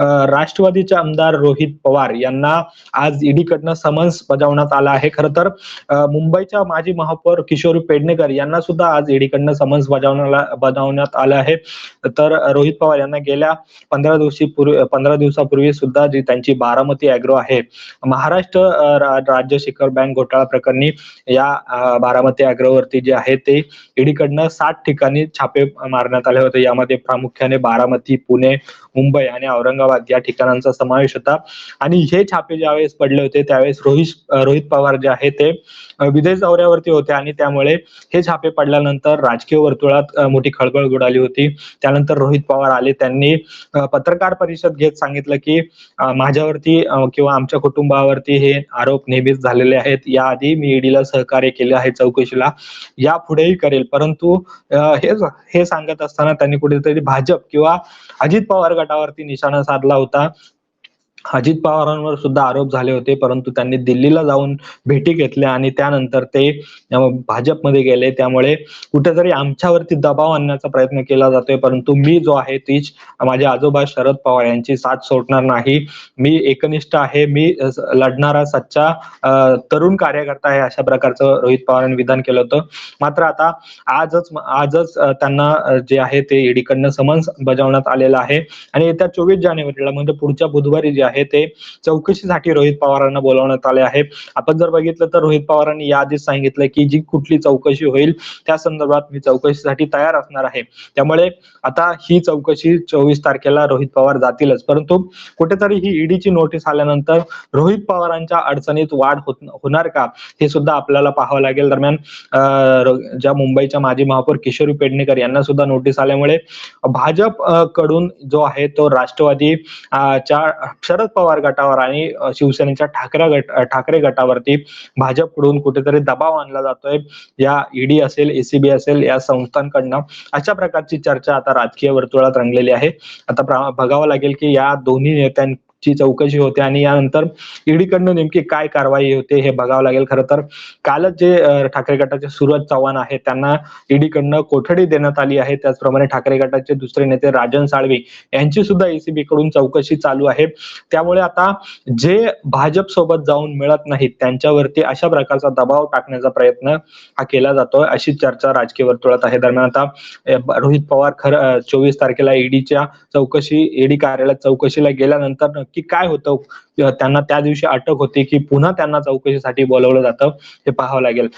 अं, राष्ट्रवादीचे आमदार रोहित पवार यांना आज ईडीकडनं समन्स बजावण्यात आला आहे. खरं तर मुंबईच्या माजी महापौर किशोरी पेडणेकर यांना सुद्धा आज ईडीकडनं समन्स बजावण्याला बजावण्यात आलं आहे. तर रोहित पवार यांना गेल्या पंधरा दिवशी पूर्वी पंधरा दिवसापूर्वी सुद्धा जी त्यांची बारामती अॅग्रो आहे महाराष्ट्र राज्य शिखर बँक घोटाळा प्रकरणी या बारामती अॅग्रोवरती जे आहे ते ईडीकडनं सात ठिकाणी छापे मारण्यात आले होते. यामध्ये प्रामुख्याने बारामती पुणे मुंबई आणि औरंगाबाद या ठिकाणांचा समावेश होता. आणि हे छापे ज्यावेळेस पडले होते त्यावेळेस रोहित रोहित पवार जे आहे ते विदेश दौऱ्यावरती होते. आणि त्यामुळे हे छापे पडल्यानंतर राजकीय वर्तुळात मोठी खळबळ उडाली होती. त्यानंतर रोहित पवार आले. त्यांनी पत्रकार परिषद घेत सांगितलं की माझ्यावरती किंवा आमच्या कुटुंबावरती हे आरोप नेहमीच झालेले आहेत. याआधी मी ईडीला सहकार्य केले आहे चौकशीला. यापुढेही करेल. परंतु हे हे सांगत असताना त्यांनी कुठेतरी भाजप किंवा अजित पवार गटावरती निशाणा मारला होता. अजित पवारांवर सुद्धा आरोप झाले होते परंतु त्यांनी दिल्लीला जाऊन भेटी घेतल्या आणि त्यानंतर ते भाजपमध्ये गेले. त्यामुळे कुठेतरी आमच्यावरती दबाव आणण्याचा प्रयत्न केला जातोय. परंतु मी जो आहे तीच माझे आजोबा शरद पवार यांची साथ सोडणार नाही. मी एकनिष्ठ आहे. मी लढणारा सच्चा तरुण कार्यकर्ता आहे अशा प्रकारचं रोहित पवारांनी विधान केलं होतं. मात्र आता आजच आजच त्यांना जे आहे ते ईडीकडनं समन्स बजावण्यात आलेलं आहे. आणि येत्या चोवीस जानेवारीला म्हणजे पुढच्या बुधवारी जे आहे ते चौकशीसाठी रोहित पवारांना बोलावण्यात आले आहे. आपण जर बघितलं तर रोहित पवारांनी याआधीच सांगितलं की जी कुठली चौकशी होईल त्या संदर्भात मी चौकशीसाठी तयार असणार आहे. त्यामुळे आता ही चौकशी चोवीस तारखेला रोहित पवार जातीलच. परंतु कुठेतरी ही ईडीची नोटीस आल्यानंतर रोहित पवारांच्या अडचणीत वाढ होत होणार का हे सुद्धा आपल्याला पाहावं लागेल. दरम्यान अं, ज्या मुंबईच्या माजी महापौर किशोरी पेडणेकर यांना सुद्धा नोटीस आल्यामुळे भाजपकडून जो आहे तो राष्ट्रवादी च्या शरद पवार गटावर आणि शिवसेनेच्या ठाकरे गट ठाकरे गटावरती भाजपकडून कुठेतरी दबाव आणला जातोय. या ईडी असेल एसीबी असेल या संस्थांकडनं अशा प्रकारची चर्चा आता राजकीय वर्तुळात रंगलेली आहे. आता बघावं लागेल की या दोन्ही नेत्यां ची चौकशी होते आणि यानंतर ईडीकडनं नेमकी काय कारवाई होते हे बघावं लागेल. खरं तर कालच जे ठाकरे गटाचे सुरज चव्हाण आहेत त्यांना ईडीकडनं कोठडी देण्यात आली आहे. त्याचप्रमाणे ठाकरे गटाचे दुसरे नेते राजन साळवे यांची सुद्धा एसीबी कडून चौकशी चालू आहे. त्यामुळे आता जे भाजप सोबत जाऊन मिळत नाहीत त्यांच्यावरती अशा प्रकारचा दबाव टाकण्याचा प्रयत्न हा केला जातोय अशी चर्चा राजकीय वर्तुळात आहे. दरम्यान आता रोहित पवार खर चोवीस तारखेला ईडीच्या चौकशी ईडी कार्यालयात चौकशीला गेल्यानंतर नक्की काय होतं? त्यांना त्या दिवशी अटक होती की पुन्हा त्यांना चौकशीसाठी बोलवलं जातं हे पाहावं लागेल.